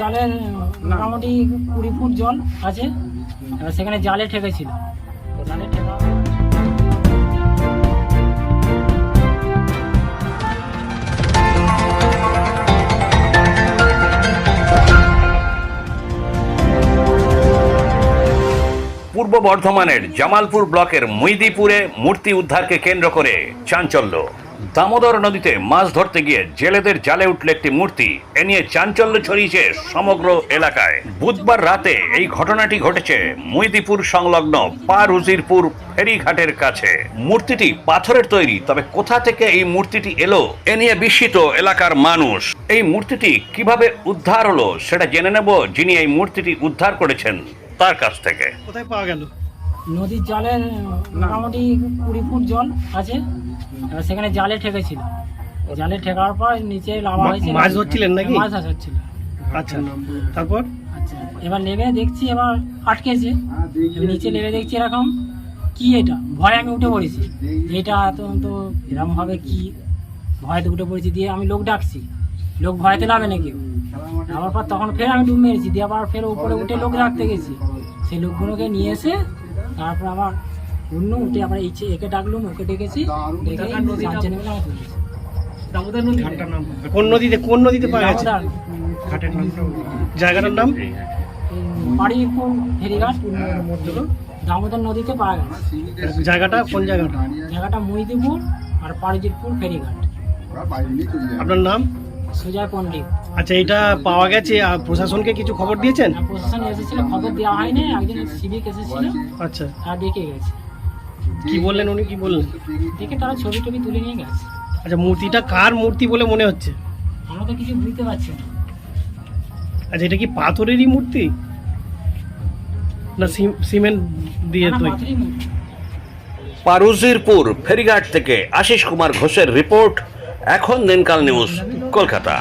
জালে মোটামুটি কুড়ি ফুট জল আছে সেখানে জালে ঠেকেছিল। পূর্ব বর্ধমানের জামালপুর ব্লকের মুইদিপুরে মূর্তি উদ্ধারকে কেন্দ্র করে চাঞ্চল্য। দামোদর নদীতে মাছ ধরতে গিয়ে জেলেদের জালে উঠল একটি মূর্তি। এ নিয়ে চাঞ্চল্য ছড়িয়েছে সমগ্র এলাকায়। বুধবার রাতে এই ঘটনাটি ঘটেছে মুইদিপুর সংলগ্ন পারুজিরপুর ফেরিঘাটের কাছে। মূর্তিটি পাথরের তৈরি, তবে কোথা থেকে এই মূর্তিটি এলো, এ নিয়ে বিস্মিত এলাকার মানুষ। এই মূর্তিটি কীভাবে উদ্ধার হলো, সেটা জেনে নেব যিনি এই মূর্তিটি উদ্ধার করেছেন তার কাছ থেকে। কোথায় পাওয়া গেল? নদীর জালে মোটামুটি কুড়ি ফুট জল আছে সেখানে জালে ঠেকেছিল। জালে ঠেকার পর নিচে লাভা হয়েছে মাছ ধরছিলেন নাকি? মাছ হচ্ছিল। আচ্ছা তারপর? আচ্ছা এবার নেমে দেখছি এবার আটকেছে। নিচে নেমে দেখছি এরকম কি এটা? ভয় আমি উঠে পড়েছি। এটা এত তো এরকম হবে কি? ভয়তে উঠে পড়েছি দিয়ে আমি লোক ডাকছি। লোক ভয়তে নামে না কেউ। আমার পর তখন ফের আমি ডুব মেরেছি দিয়ে আবার ফের উপরে উঠে লোক রাখতে গেছি। সেই লোকগুলোকে নিয়ে এসে তারপর আবার অন্য উঠে আবার এই একে ডাকলুম ওকে ডেকেছি কোন নদীতে? কোন নদীতে পাওয়া গেছে? দামোদর, জায়গাটার নাম? ফেরিঘাট দামোদর নদীতে পাওয়া গেছে। জায়গাটা কোন জায়গাটা? জায়গাটা মহিদিপুর আর ফেরিঘাট। আপনার নাম? সুজয় পণ্ডিত আচ্ছা এটা পাওয়া গেছে আর প্রশাসনকে কিছু খবর দিয়েছেন? আর প্রশাসন এসেছিল খবর দেওয়া হয়নি একজন সিভিক এসেছিল আচ্ছা। তারা দেখে গেছে। কি বললেন উনি কি বললেন? দেখে তারা ছবি টবি তুলে নিয়ে গেছে। আচ্ছা মূর্তিটা কার মূর্তি বলে মনে হচ্ছে? আমরা তো কিছু বুঝতে পারছি না। আচ্ছা এটা কি পাথরেরই মূর্তি? না সিম- সিমেন্ট দিয়ে তৈরি? মূর্তি। পারুজিরপুর ফেরিঘাট থেকে আশিস কুমার ঘোষের রিপোর্ট এখন দিনকাল নিউজ। কলকাতা